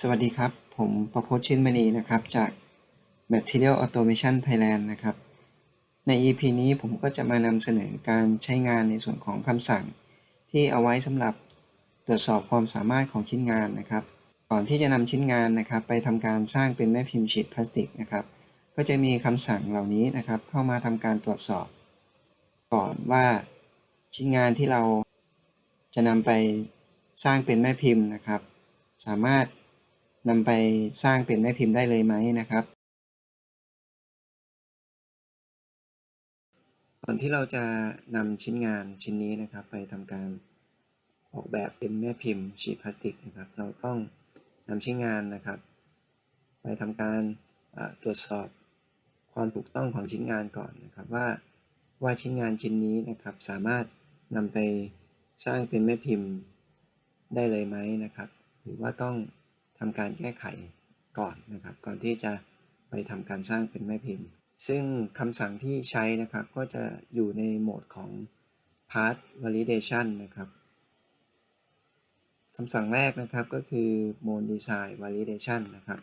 สวัสดีครับ ผมประพจน์ชินมณีนะครับ จาก Material Automation Thailand นะครับ ใน EP นี้ผมก็จะมานำเสนอการใช้งานในส่วนของคำสั่ง ที่เอาไว้สำหรับตรวจสอบความสามารถของชิ้นงานนะครับ ก่อนที่จะนำชิ้นงานนะครับ ไปทำการสร้างเป็นแม่พิมพ์ฉีดพลาสติกนะครับ ก็จะมีคำสั่งเหล่านี้นะครับ เข้ามาทำการตรวจสอบ ก่อนว่าชิ้นงานที่เราจะนำไปสร้างเป็นแม่พิมพ์นะครับ สามารถ นำไปสร้างเป็นแม่พิมพ์ได้เลยไหมนะครับก่อนที่เราจะนำชิ้นงานชิ้นนี้นะครับ ไปทำการออกแบบเป็นแม่พิมพ์ฉีดพลาสติกนะครับ เราต้องนำชิ้นงานนะครับ ไปทำการตรวจสอบความถูกต้องของชิ้นงานก่อนนะครับว่าว่าชิ้นงานชิ้นนี้นะครับ สามารถนำไปสร้างเป็นแม่พิมพ์ได้เลยไหมนะครับ หรือว่าต้อง ทำการแก้ไขก่อนนะครับ ก่อนที่จะไปทำการสร้างเป็นแม่พิมพ์ ซึ่งคำสั่งที่ใช้นะครับก็จะอยู่ในโหมดของ part validation นะครับคำสั่งแรกนะครับก็คือ mode design validation นะครับ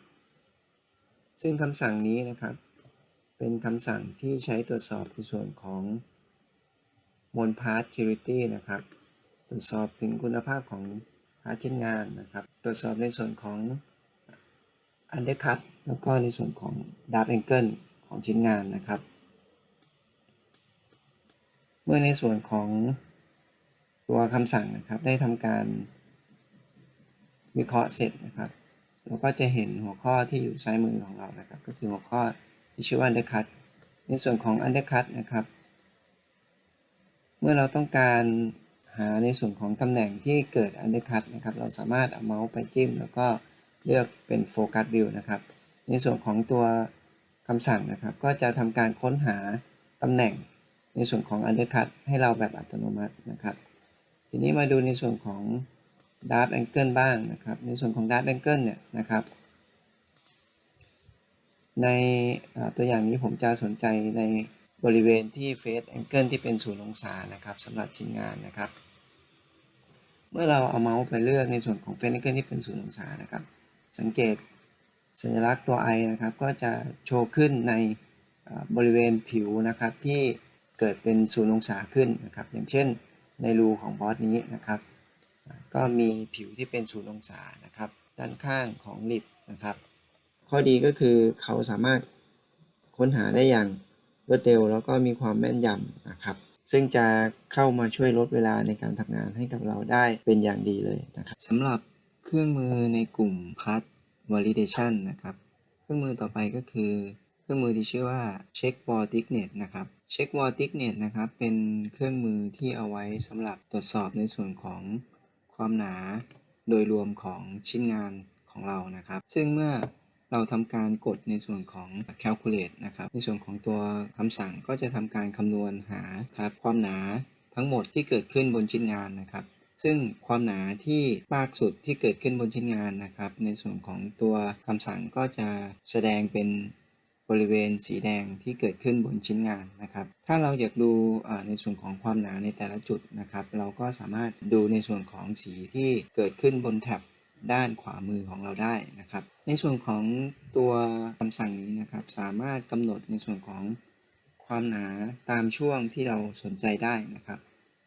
ซึ่งคำสั่งนี้นะครับ เป็นคำสั่งที่ใช้ตรวจสอบในส่วนของ mode part security นะครับ ตรวจสอบถึงคุณภาพของ พาชิ้นงานนะครับ ตรวจสอบในส่วนของ undercut แล้วก็ในส่วนของ dark angle ของชิ้นงานนะครับ เมื่อในส่วนของตัวคำสั่งนะครับ ได้ทำการวิเคราะห์เสร็จนะครับเราก็จะเห็นหัวข้อที่อยู่ซ้ายมือของเรานะครับ ก็คือหัวข้อที่ชื่อว่า undercut ในส่วนของ undercut นะครับ เมื่อเราต้องการาในส่วนของตำแหน่งที่เกิด undercut นะครับ เราสามารถเอาเมาส์ไปจิ้ม แล้วก็เลือกเป็น focus view นะครับ ในส่วนของตัวคำสั่งนะครับ ก็จะทำการค้นหาตำแหน่งในส่วนของ undercut ให้เราแบบอัตโนมัตินะครับ ทีนี้มาดูในส่วนของ dark angle บ้างนะครับ ในส่วนของ dark angle เนี่ยนะครับในตัวอย่างนี้ผมจะสนใจในบริเวณที่ face angle ที่เป็น0องศานะครับสำหรับชิ้นงานนะครับ เมื่อเราเอาเมาส์ไปเลือกในส่วนของ face angle ที่เป็น0องศานะครับ สังเกตสัญลักษณ์ตัว i นะครับ ก็จะโชว์ขึ้นในบริเวณผิวนะครับที่เกิดเป็น0องศาขึ้นนะครับ อย่างเช่นในรูของบอสนี้นะครับ ก็มีผิวที่เป็น0องศานะครับ ด้านข้างของลิปนะครับ ข้อดีก็คือเขาสามารถค้นหาได้อย่างรวดเร็วแล้วก็มีความแม่นยำนะครับ ซึ่งจะเข้ามาช่วยลดเวลาในการทำงานให้กับเราได้เป็นอย่างดีเลยนะครับสำหรับเครื่องมือในกลุ่ม Part Validation นะครับ เครื่องมือต่อไปก็คือเครื่องมือที่ชื่อว่า Check Wall Thickness นะครับ Check Wall Thickness นะครับ เป็นเครื่องมือที่เอาไว้สำหรับตรวจสอบในส่วนของความหนาโดยรวมของชิ้นงานของเรานะครับ ซึ่งเมื่อ เราทำการกดในส่วนของ calculate นะครับ ในส่วนของตัวคำสั่งก็จะทำการคำนวณหาครับความหนาทั้งหมดที่เกิดขึ้นบนชิ้นงานนะครับ ซึ่งความหนาที่มากสุดที่เกิดขึ้นบนชิ้นงานนะครับ ในส่วนของตัวคำสั่งก็จะแสดงเป็นบริเวณสีแดงที่เกิดขึ้นบนชิ้นงานนะครับ ถ้าเราอยากดูในส่วนของความหนาในแต่ละจุดนะครับ เราก็สามารถดูในส่วนของสีที่เกิดขึ้นบนแท็บ ด้านขวามือของเราได้นะครับ ในส่วนของตัวคำสั่งนี้นะครับ สามารถกำหนดในส่วนของความหนาตามช่วงที่เราสนใจได้นะครับ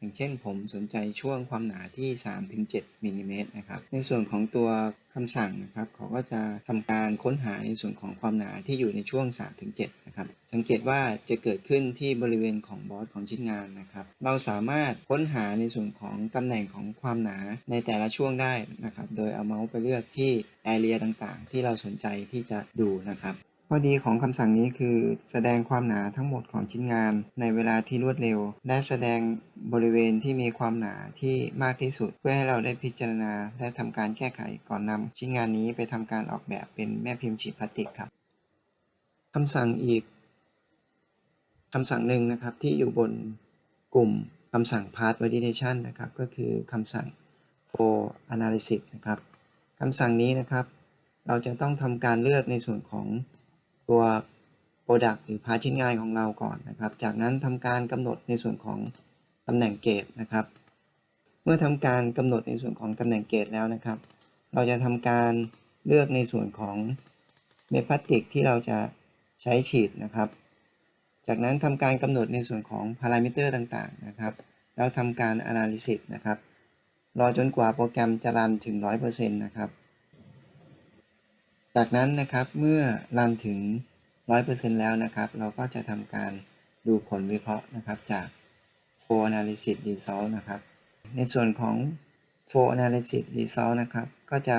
อย่างเช่นผมสนใจช่วงความหนาที่ 3-7มิลลิเมตรนะครับ ในส่วนของตัวคำสั่งนะครับเขาก็จะทำการค้นหาในส่วนของความหนาที่อยู่ในช่วง 3-7นะครับ สังเกตว่าจะเกิดขึ้นที่บริเวณของบอสของชิ้นงานนะครับ เราสามารถค้นหาในส่วนของตำแหน่งของความหนาในแต่ละช่วงได้นะครับ โดยเอาเมาส์ไปเลือกที่แอเรียต่างๆ ที่เราสนใจที่จะดูนะครับ ข้อดีของคำสั่งนี้คือ แสดงความหนาทั้งหมดของชิ้นงานในเวลาที่รวดเร็ว และแสดงบริเวณที่มีความหนาที่มากที่สุด เพื่อให้เราได้พิจารณาและทำการแก้ไขก่อนนำชิ้นงานนี้ไปทำการออกแบบเป็นแม่พิมพ์ฉีดพลาสติกครับคำสั่งอีกคำสั่งหนึ่งนะครับที่อยู่บนกลุ่มคำสั่ง Part Validation นะครับก็คือคำสั่ง for analysis นะครับคำสั่งนี้นะครับ เราจะต้องทำการเลือกในส่วนของ ตัว Product หรือพาชิ้นงานของเราก่อนนะครับ จากนั้นทำการกำหนดในส่วนของตำแหน่งเกรดนะครับ เมื่อทำการกำหนดในส่วนของตำแหน่งเกรดแล้วนะครับ เราจะทำการเลือกในส่วนของเม็ดพลาสติกที่เราจะใช้ฉีดนะครับ จากนั้นทำการกำหนดในส่วนของพารามิเตอร์ต่างๆนะครับ แล้วทำการ analysis นะครับ รอจนกว่าโปรแกรมจะรันถึง 100%นะครับ จากนั้นนะครับเมื่อรันถึง 100%แล้วนะครับ เราก็จะทำการดูผลวิเคราะห์นะครับจาก for analysis result นะครับ ในส่วนของ for analysis result นะครับ ก็จะ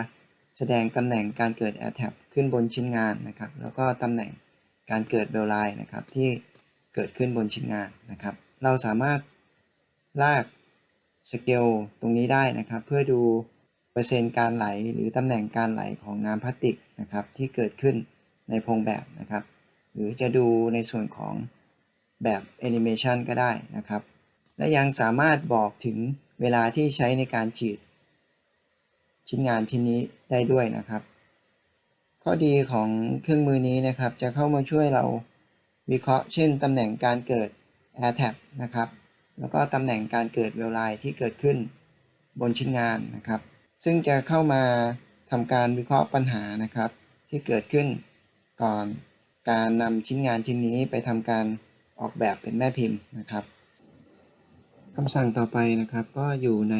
แสดงตำแหน่งการเกิด air tap ขึ้นบนชิ้นงานนะครับ แล้วก็ตำแหน่งการเกิดเบลไลน์นะครับที่เกิดขึ้นบนชิ้นงานนะครับ เราสามารถลากสเกลตรงนี้ได้นะครับ เพื่อดู เปอร์เซ็นต์การไหลหรือตำแหน่งการไหลของน้ำพลาสติกนะครับที่เกิดขึ้นในพงแบบนะครับ หรือจะดูในส่วนของแบบแอนิเมชันก็ได้นะครับ และยังสามารถบอกถึงเวลาที่ใช้ในการฉีด ชิ้นงานชิ้นนี้ได้ด้วยนะครับ ข้อดีของเครื่องมือนี้นะครับ จะเข้ามาช่วยเราวิเคราะห์เช่นตำแหน่งการเกิด Air Tap นะครับ แล้วก็ตำแหน่งการเกิดเวลไลที่เกิดขึ้นบนชิ้นงานนะครับ ซึ่งจะเข้ามาทำการวิเคราะห์ปัญหานะครับ ที่เกิดขึ้นก่อนการนำชิ้นงานชิ้นนี้ไปทำการออกแบบเป็นแม่พิมพ์นะครับคำสั่งต่อไปนะครับก็อยู่ใน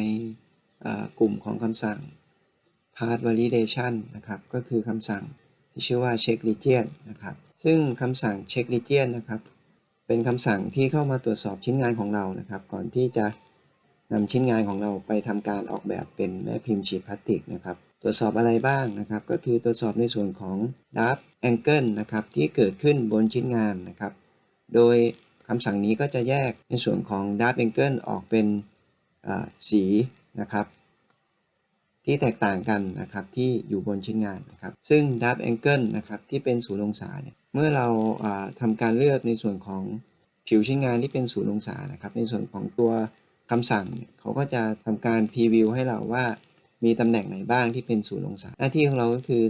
กลุ่มของคำสั่ง part validation นะครับ ก็คือคำสั่งที่ชื่อว่า check region นะครับ ซึ่งคำสั่ง check region นะครับ เป็นคำสั่งที่เข้ามาตรวจสอบชิ้นงานของเรานะครับ ก่อนที่จะ นำชิ้นงานของเราไปทำการออกแบบเป็นแม่พิมพ์ฉีดพลาสติกนะครับตรวจสอบอะไรบ้างนะครับ ก็คือตรวจสอบในส่วนของ dark angle นะครับที่เกิดขึ้นบนชิ้นงานนะครับ โดยคำสั่งนี้ก็จะแยกในส่วนของ dark angle ออกเป็นสีนะครับที่แตกต่างกันนะครับที่อยู่บนชิ้นงานนะครับ ซึ่ง dark angle นะครับที่เป็นศูนย์องศาเนี่ยเมื่อเราทำการเลือกในส่วนของผิวชิ้นงานที่เป็นศูนย์องศานะครับ ในส่วนของตัว คำสั่งเขาก็จะทำการพรีวิวให้เราว่ามีตำแหน่งไหนบ้างที่เป็นศูนย์องศา หน้าที่ของเราก็คือ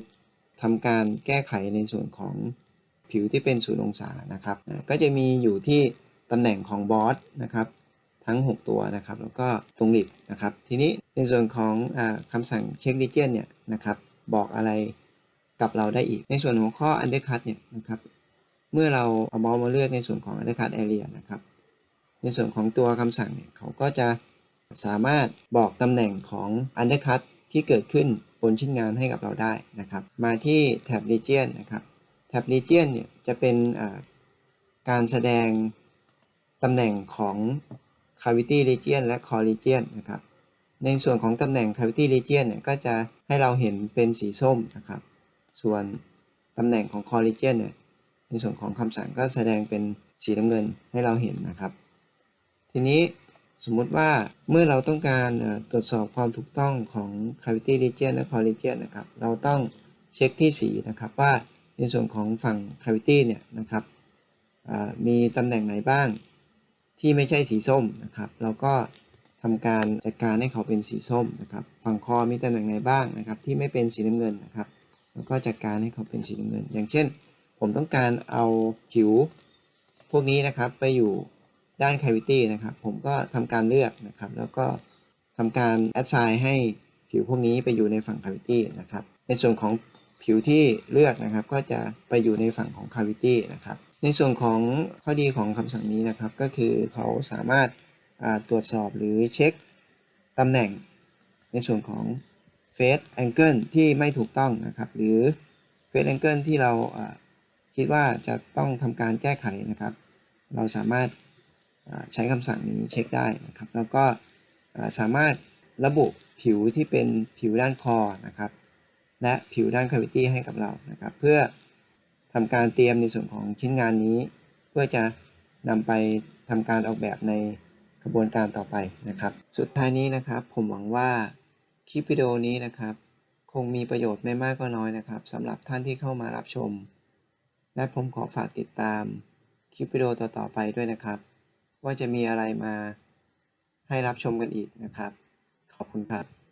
ทำการแก้ไขในส่วนของผิวที่เป็นศูนย์องศานะครับก็จะมีอยู่ที่ตำแหน่งของบอสนะครับทั้ง 6 ตัวนะครับแล้วก็ตรงลิบนะครับ ทีนี้ในส่วนของอคำสั่งเช็คดิเจนเนี่ยนะครับบอกอะไรกับเราได้อีก ในส่วนหัวข้อ undercut เนี่ยนะครับเมื่อเราเอาบอลมาเลือกในส่วนของ undercut area นะครับ ในส่วนของตัวคำสั่งเนี่ยเขาก็จะสามารถบอกตำแหน่งของ undercut ที่เกิดขึ้นบนชิ้นงานให้กับเราได้นะครับ มาที่แท็บ region นะครับแท็บ region เนี่ยจะเป็นการแสดงตำแหน่งของ cavity region และ core region นะครับ ในส่วนของตำแหน่ง cavity region เนี่ยก็จะให้เราเห็นเป็นสีส้มนะครับ ส่วนตำแหน่งของ core region เนี่ยในส่วนของคำสั่งก็แสดงเป็นสีน้ำเงินให้เราเห็นนะครับ ทีนี้สมมุติว่าเมื่อเราต้องการตรวจสอบความถูกต้องของ cavity region และ core region นะครับ เราต้องเช็คที่สีนะครับว่าในส่วนของฝั่ง cavity เนี่ยนะครับมีตำแหน่งไหนบ้างที่ไม่ใช่สีส้มนะครับ เราก็ทำการจัดการให้เขาเป็นสีส้มนะครับ ฝั่งคอมีตำแหน่งไหนบ้างนะครับ ที่ไม่เป็นสีน้ำเงินนะครับแล้วก็จัดการให้เขาเป็นสีน้ำเงิน อย่างเช่น ผมต้องการเอาผิวพวกนี้นะครับไปอยู่ ด้าน cavity นะครับ ผมก็ทำการเลือกนะครับ แล้วก็ทำการ assign ให้ผิวพวกนี้ไปอยู่ในฝั่ง cavity นะครับ ในส่วนของผิวที่เลือกนะครับ ก็จะไปอยู่ในฝั่งของ cavity นะครับ ในส่วนของข้อดีของคำสั่งนี้นะครับ ก็คือเขาสามารถตรวจสอบหรือเช็คตำแหน่ง ในส่วนของเฟสแองเกิลที่ไม่ถูกต้องนะครับ หรือเฟสแองเกิลที่เราคิดว่าจะต้องทำการแก้ไขนะครับ เราสามารถ ใช้คำสั่งนี้เช็คได้นะครับ แล้วก็สามารถระบุผิวที่เป็นผิวด้านคอนะครับ และผิวด้านคาวิตี้ให้กับเรานะครับ เพื่อทำการเตรียมในส่วนของชิ้นงานนี้ เพื่อจะนำไปทำการออกแบบในกระบวนการต่อไปนะครับ สุดท้ายนี้นะครับ ผมหวังว่าคลิปวิดีโอนี้นะครับ คงมีประโยชน์ไม่มากก็น้อยนะครับสำหรับท่านที่เข้ามารับชม และผมขอฝากติดตามคลิปวิดีโอต่อๆไปด้วยนะครับ ว่าจะมีอะไรมาให้รับชมกันอีกนะครับ ขอบคุณครับ